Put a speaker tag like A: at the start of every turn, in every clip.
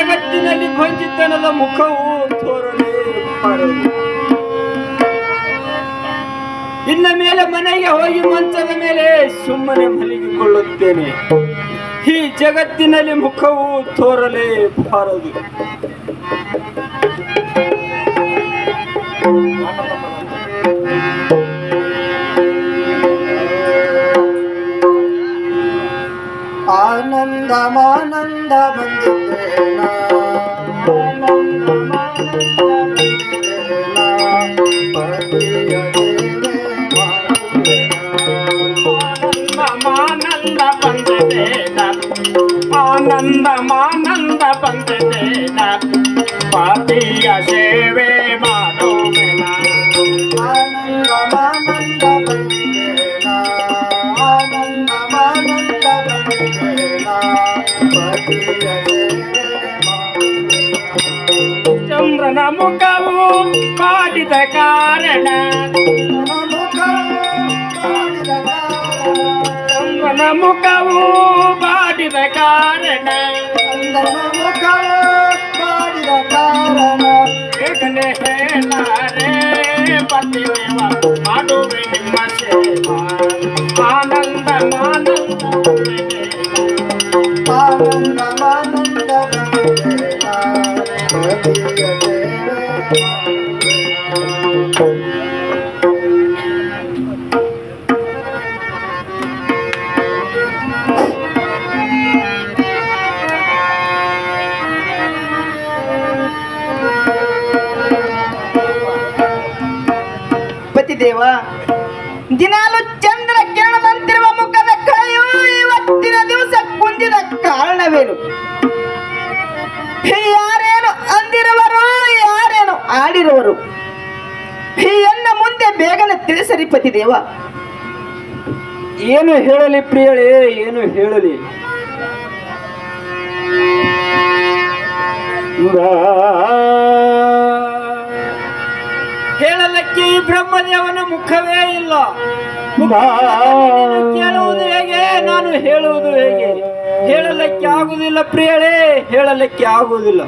A: ಜಗತ್ತಿನಲ್ಲಿ ಕೊಂಚಿತನದ ಮುಖವು ತೋರಲೇ ಇನ್ನ ಮೇಲೆ ಮನೆಗೆ ಹೋಗಿ ಮಂಚದ ಮೇಲೆ ಸುಮ್ಮನೆ ಮಲಗಿಕೊಳ್ಳುತ್ತೇನೆ. ಈ ಜಗತ್ತಿನಲ್ಲಿ ಮುಖವು ತೋರಲೇ ಬಾರದು
B: ಆನಂದ ಮಾನಂದ ಬಂದಿದ್ದೇನ
A: ಮಾನಂದ చంద్రనముఖము పాటిత కారణ. చంద్రనముఖము పాటిత
B: కారణ. చంద్రనముఖము పాటిత కారణ ఆనంద మానంద ಪತಿಯ ಸೇವೆ
C: ಯಾರೇನು ಈ ಎಲ್ಲ ಮುಂದೆ ಬೇಗನೆ ತಿಳಿಸರಿ ಪತಿದೇವ
A: ಏನು ಹೇಳಲಿ ಪ್ರಿಯಳೇ ಏನು ಹೇಳಲಿ. ಹೇಳಲಕ್ಕೆ ಈ ಬ್ರಹ್ಮದೇವನ ಮುಖವೇ ಇಲ್ಲ. ಕೇಳುವುದು ಹೇಗೆ ನಾನು ಹೇಳುವುದು ಹೇಗೆ? ಹೇಳಲಿಕ್ಕೆ ಆಗುದಿಲ್ಲ ಪ್ರಿಯಳೇ ಹೇಳಲಿಕ್ಕೆ ಆಗುವುದಿಲ್ಲ.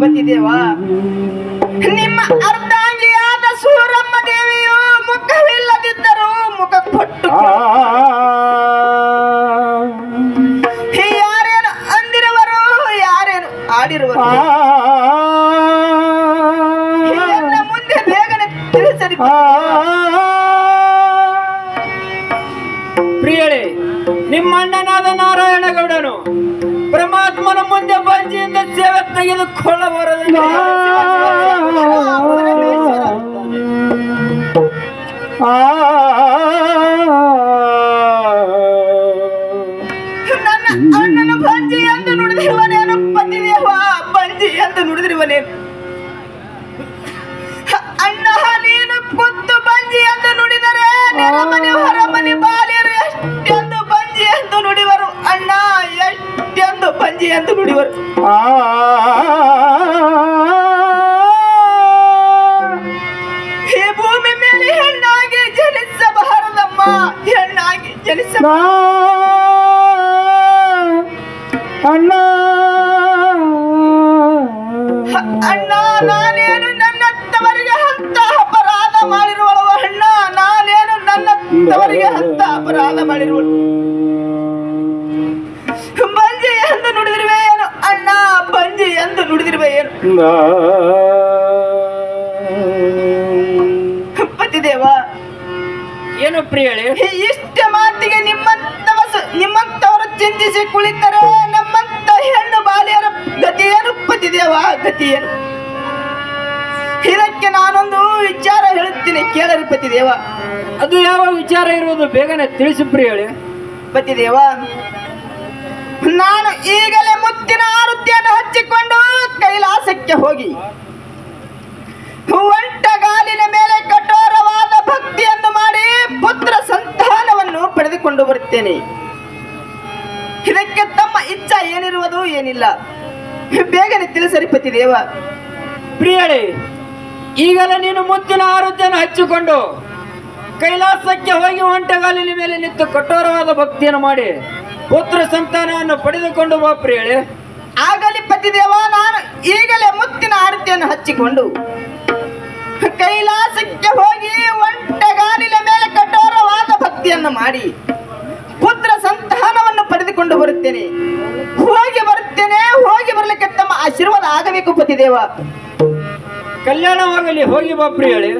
C: ಪತಿದೇವ ನಿಮ್ಮ ಅರ್ಧಾಂಗಿಯಾದ ಸೂರಮ್ಮ ದೇವಿಯು ಮುಖವಿಲ್ಲದಿದ್ದರೂ ಮುಖ ಕೊಟ್ಟು ಯಾರೇನು ಅಂದಿರುವರು ಯಾರೇನು ಆಡಿರುವರು? ಎನ್ನ ಮುಂದೆ ಬೇಗನೆ ತಿಳಿಸರಿ
A: ಪ್ರಿಯಳೇ ನಿಮ್ಮ ಅಣ್ಣನಾದ ನಾರಾಯಣಗೌಡನು ಪರಮಾತ್ಮನ ಮುಂದೆ ಬಂಜಿಯಿಂದ ಸೇವೆ ತೆಗೆದುಕೊಳ್ಳಬಾರದು
C: ನನ್ನ ಅಣ್ಣನ ಬಂಜಿ ಎಂದು ನುಡಿದಿರುವನೇನು ಪತಿದೇವ ಬಂಜಿ ಎಂದು ನುಡಿದಿರುವನೇನು ಅಣ್ಣ ನೀನು ಕುತ್ತು ಬಂಜಿ ಎಂದು ನುಡಿದರೆ ನೆಲಮನೆ ಹೊರಮನೆ ಬಾಲಿಯರು ಎಷ್ಟೆಂದು ಬಂಜಿ ಎಂದು ನುಡಿವರು? ಅಣ್ಣ ಎಷ್ಟೆಂದು ಬಂಜಿ ಎಂದು ನುಡಿವರು? ಈ
A: ಅಣ್ಣ.
C: ಅಣ್ಣ ನಾನೇನು ನನ್ನತ್ತವರಿಗೆ ಅಂತ ಅಪರಾಧ ಮಾಡಿರುವಳು ಅಣ್ಣ. ನಾನೇನು ನನ್ನತ್ತವರಿಗೆ ಅಂತ ಅಪರಾಧ ಮಾಡಿರುವಳು. ಬಂಜಿ ಎಂದು ನುಡಿದಿರುವೆ ಏನು? ಅಣ್ಣ ಬಂಜಿ ಎಂದು ನುಡಿದಿರುವೆ ಏನು? ಪತಿದೇವ
A: ಏನು ಪ್ರಿಯಳೇ?
C: ಇಷ್ಟ ನಿಮ್ಮಂತವರು ಚಿಂತಿಸಿ ಕುಳಿತರೆ ನಮ್ಮಂತ ಹೆಣ್ಣು ಬಾಲಿಯರ ಗತಿಯನ್ನು ಪತಿದೇವ ಗತಿಯೇನು ಇದಕ್ಕೆ ನಾನೊಂದು ವಿಚಾರ ಹೇಳುತ್ತೇನೆ ಕೇಳರಿ ಪತಿದೇವ.
A: ಅದು ಯಾವ ವಿಚಾರ ಇರುವುದು ಬೇಗನೆ ತಿಳಿಸಿ ಹೇಳಿ
C: ಪತಿದೇವ ನಾನು ಈಗಲೇ ಮುತ್ತಿನ ಆರುತಿಯನ್ನು ಹಚ್ಚಿಕೊಂಡು ಕೈಲಾಸಕ್ಕೆ ಹೋಗಿ ಒಂಟಗಾಲಿನ ಮೇಲೆ ಕಠೋರವಾದ ಭಕ್ತಿಯನ್ನು ಮಾಡಿ ಪುತ್ರ ಸಂತಾನವನ್ನು ಪಡೆದುಕೊಂಡು ಬರುತ್ತೇನೆ ಇದಕ್ಕೆ ತಮ್ಮ ಇಚ್ಛಾ ಏನಿರುವುದು ಏನಿಲ್ಲ. ಬೇಗನೆ ತಿಳಿಸರಿ ಪತಿದೇವ
A: ಪ್ರಿಯಳೆ ಈಗಲೇ ನೀನು ಮುತ್ತಿನ ಆರೋಗ್ಯನ ಹಚ್ಚಿಕೊಂಡು ಕೈಲಾಸಕ್ಕೆ ಹೋಗಿ ಒಂಟೆಗಾಲಿನ ಮೇಲೆ ನಿಂತು ಕಠೋರವಾದ ಭಕ್ತಿಯನ್ನು ಮಾಡಿ ಪುತ್ರ ಸಂತಾನವನ್ನು ಪಡೆದುಕೊಂಡು ಬಾ ಪ್ರಿಯಳೆ
C: ಆಗಲಿ ಪತಿದೇವ ನಾನು ಈಗಲೇ ಮುತ್ತಿನ ಆರತಿಯನ್ನು ಹಚ್ಚಿಕೊಂಡು ಕೈಲಾಸಕ್ಕೆ ಹೋಗಿ ಒಂಟೆಗಾಲಿನ ಮೇಲೆ ಕಠೋರವಾದ ಭಕ್ತಿಯನ್ನು ಮಾಡಿ ಪತಿದೇವ
A: ಕಲ್ಯಾಣವಾಗಲಿ ಹೋಗಿ ಬಾ ಪ್ರಿಯಳೆ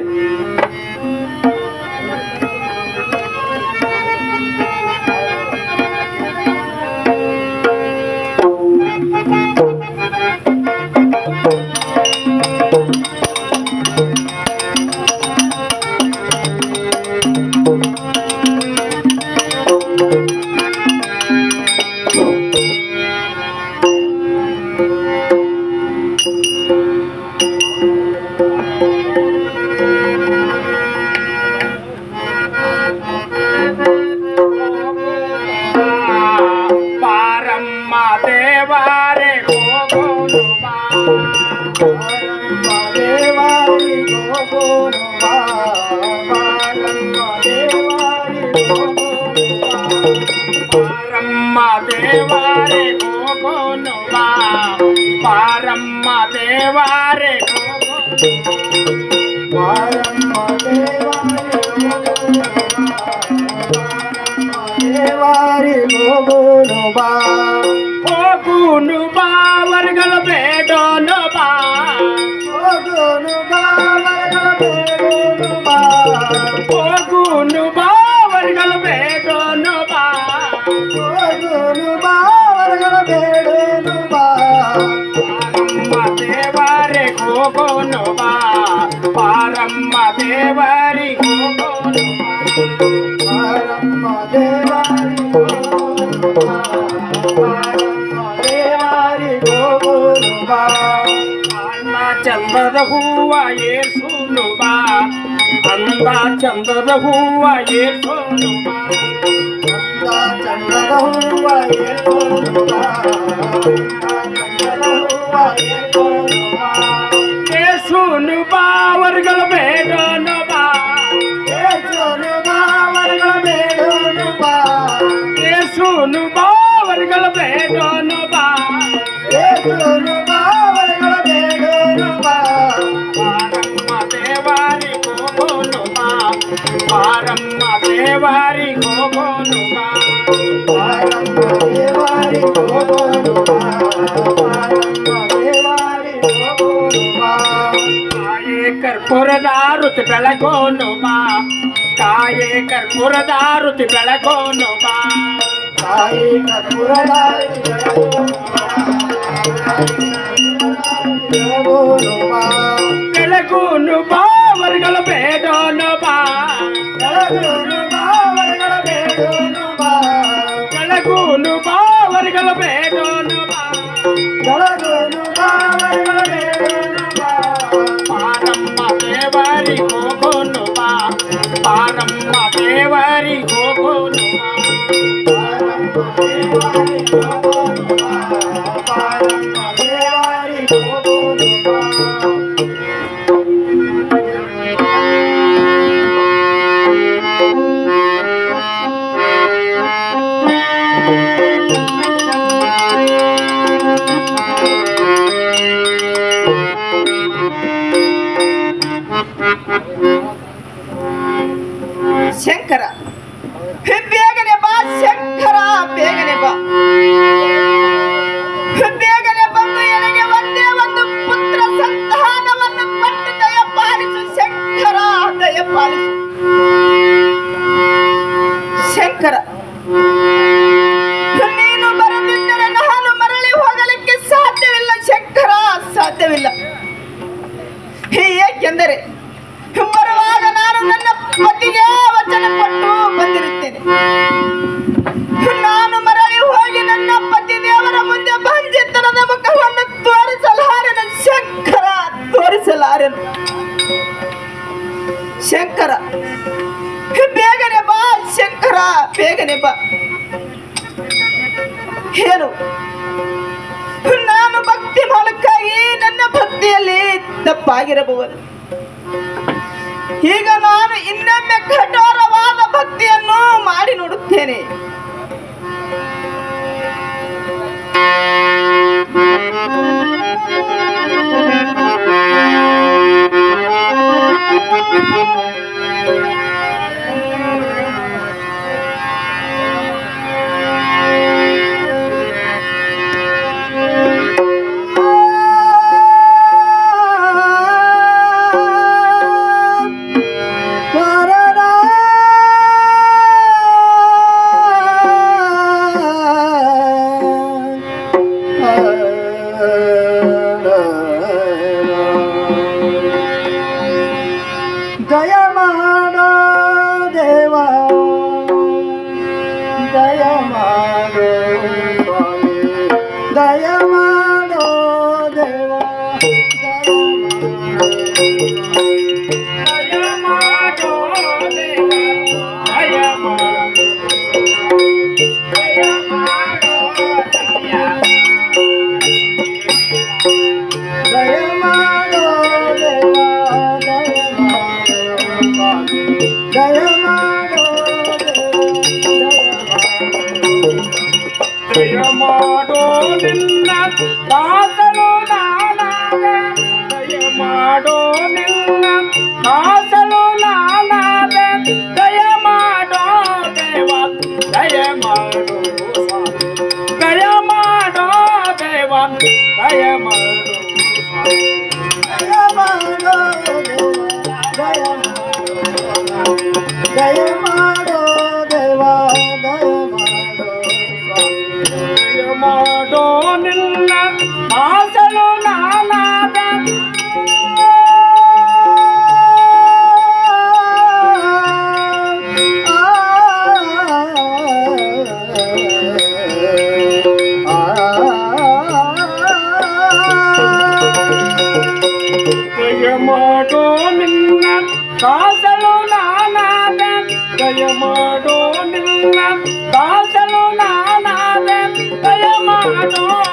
D: ದೇವಾರೆ ಹೋಗೋನು ಬಾ ಪಾರಮ್ಮ ದೇವಾರೆ
B: ಬಾರಮ್ಮ ದೇವಾರಿ ಹೋಗೋನು ಬಾ
D: ಹೋಗೋನು ಬಾ ವರ್ಗಳ ಬೇಡೋನು ಬಾ ಹೂವ ಏರ್ಸೋನು ಬಾ ಅಂದ ಚಂದದ ಹೂವ ಬಾ
B: ಚಂದದ ಹೂವ ಬಾ ಬಾ
D: ವರ್ಗಳ ಬೇಡೋನು ದೇವಾರಿ ಹೋಗೋನು ಬಾ
B: ಬಾರಮ್ಮ ದೇವಾರಿ ಹೋಗೋನು ಬಾ ಬಾರಮ್ಮ ದೇವಾರಿ ಹೋಗೋನು ಬಾ
D: ಕಾಯೇ ಕರ್ಪೂರದ ಋತು ಬೆಳಗೋನು ಬಾ ಕಾಯೇ ಕರ್ಪೂರದ ಋತು ಬೆಳಗೋನು ಬಾ
B: ತಾಯಿ ಕರ್ಪೂರದಾಯಿ ಬೆಳಗೋನು ಬಾ ಬೆಳಗೋನು ಬಾ
D: ಬೆಳಗೋನು ಬಾ ವರ್ಗಳ ಬೇಡೋನು ಬಾ
B: ಬೆಳಗೋನು
C: ಶಂಕರ ಬೇಗನೆ ಬಾ, ಶಂಕರ, ಬೇಗನೆ ಬಾ. ಬೇಗನೆ ಬಂದು ನನಗೆ ಒಂದೇ ಒಂದು ಪುತ್ರ ಸಂತಾನವನ್ನು ಕೊಟ್ಟು ಪಾಲಿಸು, ಶಂಕರ ಪಾಲಿಸು. ಶಂಕರ ಏಕೆಂದರೆ ಬರುವಾಗ ನಾನು ನನ್ನ ಪತಿಗೆ ವಚನ ಕೊಟ್ಟು ಬಂದಿರುತ್ತೇನೆ. ನಾನು ಮರಳಿ ಹೋಗಿ ನನ್ನ ಪತಿ ದೇವರ ಮುಂದೆ ಬಂಜಿತನದ ಮುಖವನ್ನು ತೋರಿಸಲಾರೆನು? ಶಂಕರ ತೋರಿಸಲಾರೆನು? ಶಂಕರ ಬೇಗನೆ ಬಾ ಶಂಕರ, ಬೇಗನೆ ಬಾ. ಏನು ನಾನು ಭಕ್ತಿ ಮೂಲಕ್ಕಾಗಿ ನನ್ನ ಭಕ್ತಿಯಲ್ಲಿ ತಪ್ಪಾಗಿರಬಹುದು. ಈಗ ನಾನು ಇನ್ನೊಮ್ಮೆ ಕಠೋರವಾದ ಭಕ್ತಿಯನ್ನು ಮಾಡಿ ನೋಡುತ್ತೇನೆ.
B: ದಯ ದಯ ಮಾಡೋ
D: ನಿನ್ನ ದಾಸನು ನಾನಾಗ. ದಯ ಮಾಡೋ ನಿನ್ನ ಮಾಡೋ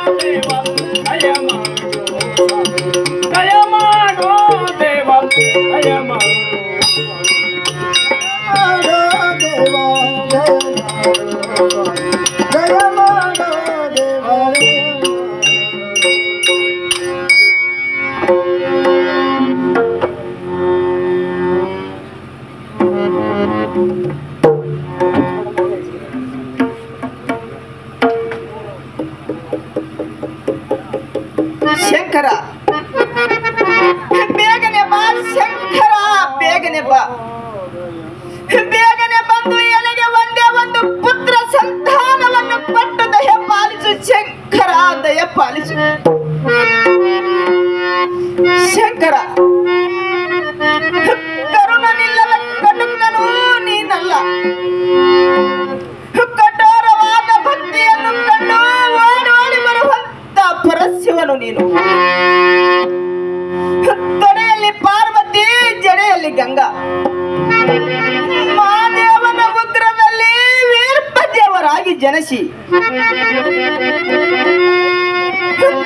D: ಮಾಡೋ ದೇವ ದಯ
C: ಶಂಕರ. ಬೇಗನೆ ಬಾ, ಶಂಕರ, ಬೇಗನೆ ಬಾ. ಬೇಗನೆ ಬಂದು ಎಲೆಗೆ ಒಂದೇ ಒಂದು ಪುತ್ರ ಸಂತಾನವನ್ನು ಪಟ್ಟು ದಯ ಪಾಲಿಸು, ಶಂಕರ, ದಯ ಪಾಲಿಸು. ಶಂಕರ ಪರಶಿವನು ನೀನು. ತೊಡೆಯಲ್ಲಿ ಪಾರ್ವತಿ ಜಡೆಯಲ್ಲಿ ಗಂಗಾ. ಮಾದೇವನ ಉಗ್ರದಲ್ಲಿ ವೀರಭದ್ರವರಾಗಿ ಜನಸಿ.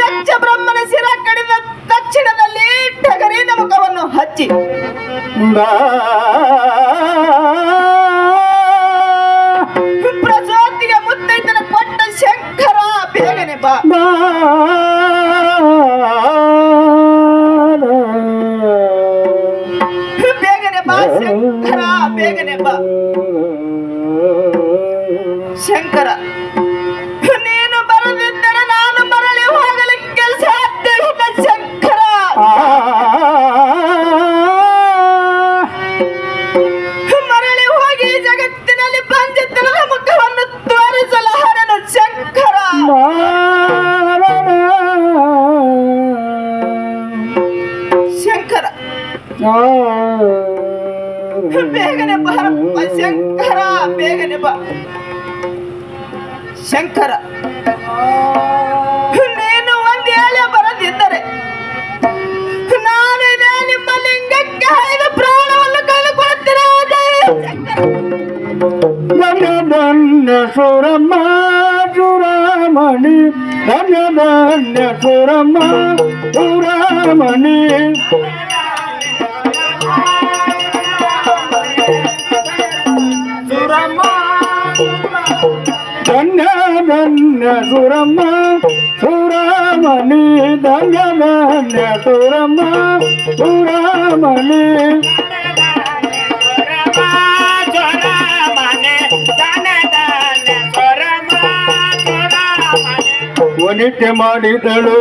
C: ದಕ್ಷ ಬ್ರಹ್ಮನ ಶಿರ ಕಡಿದ ತಕ್ಷಣದಲ್ಲಿ ಟಗರಿನ ಮುಖವನ್ನು ಹಚ್ಚಿ. ಪ್ರಸೋತಿಗೆ ಮುತ್ತೈತನ ಕೊಟ್ಟ ಶಂಕರ ಬೇಗನೆ ಬಾ. ಬೇಗನೆ ಶಂಕರ. ನೀನು ಬರದಿದ್ದರೆ ನಾನು ಮರಳಿ ಹೋಗಲಿಕ್ಕೆ ಸಾಧ್ಯವಿಲ್ಲ ಶಂಕರ. ಮರಳಿ ಹೋಗಿ ಜಗತ್ತಿನಲ್ಲಿ ಪಂಚತನದ ಮುಖವನ್ನು ತೋರಿಸಲಾರನು ಶಂಕರ. ಶಂಕರ. ಬೇಗನೆ ಬಾರಪ್ಪ ಶಂಕರ ಬೇಗನೆ ಬಾ ಶಂಕರ. ನೀನು ಒಂದು ಹೇಳಿ ಬರದಿದ್ದರೆ ನಾನು ನಿಮ್ಮ ಲಿಂಗಕ್ಕೆ ಐದು ಪ್ರಾಣವನ್ನು ಕಳೆದುಕೊಳ್ಳುತ್ತೇನೆ
B: ಧನ್ಯ ಧನ್ಯ ಸುರಮ್ಮ ಸುರಮಣಿ ಧನ್ಯ ಧನ್ಯ ಸುರಮ್ಮ ಸುರಮಣಿ ಧನ್ಯ ಧನ್ಯ ಸುರಮ್ಮ ಸುರ
E: ಸುರಮಣಿ ಧನ್ಯ ಧನ್ಯ ಸುರಮ್ಮ ಸುರಮಣಿ ವನಿತೆ ಮಾಡಿದಳು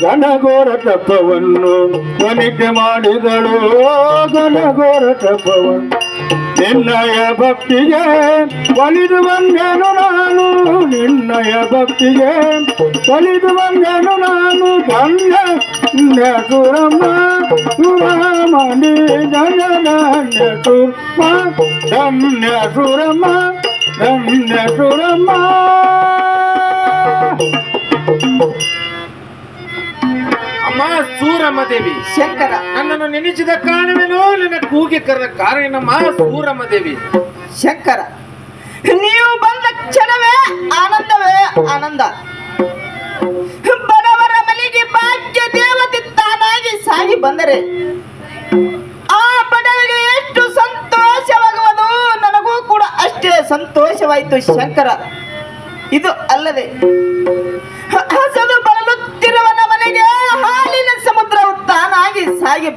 E: ಘನಘೋರ ತಪವನ್ನು ವನಿತೆ ಮಾಡಿದಳು ಘನಘೋರ ತಪವನ್ನು ನಿನ್ನಯ ಭಕ್ತಿಗೆ ಒಲಿದು ಬಂದೆನು ನಾನು. ನಿನ್ನಯ ಭಕ್ತಿಗೆ ಒಲಿದು ಬಂದೆನು ನಾನು. ಧನ್ಯ ಸುರಮ್ಮ. ಸುರಮಣಿ ಧನ್ಯ ಧನ್ಯ ಸುರಮ್ಮ. ಧನ್ಯ ಸುರಮ್ಮ ಧನ್ಯ ಸುರಮ್ಮ.
F: ಅಮ್ಮ ಸೂರಮ್ಮ ದೇವಿ
C: ಶಂಕರ.
F: ನನ್ನನ್ನು ನೆನೆಸಿದ ಕಾರಣವೇನೋ? ನಿನ್ನ ಕೂಗಿ ಕರೆದ ಕಾರಣಮ್ಮ ಸೂರಮ್ಮ ದೇವಿ
C: ಶಂಕರ. ನೀವು ಬಂದ ಕ್ಷಣವೇ ಆನಂದವೇ ಆನಂದ. ಬಡವರ ಮನೆಗೆ ಭಾಗ್ಯ ದೇವತೆ ತಾನಾಗಿ ಸಾಗಿ ಬಂದರೆ ಆ ಬಡವರಿಗೆ ಎಷ್ಟು ಸಂತೋಷವಾಗುವುದು ನನಗೂ ಕೂಡ ಅಷ್ಟೇ ಸಂತೋಷವಾಯಿತು ಶಂಕರ. ಇದು ಅಲ್ಲದೆ ತಾನಾಗಿ ಸಾಗಿ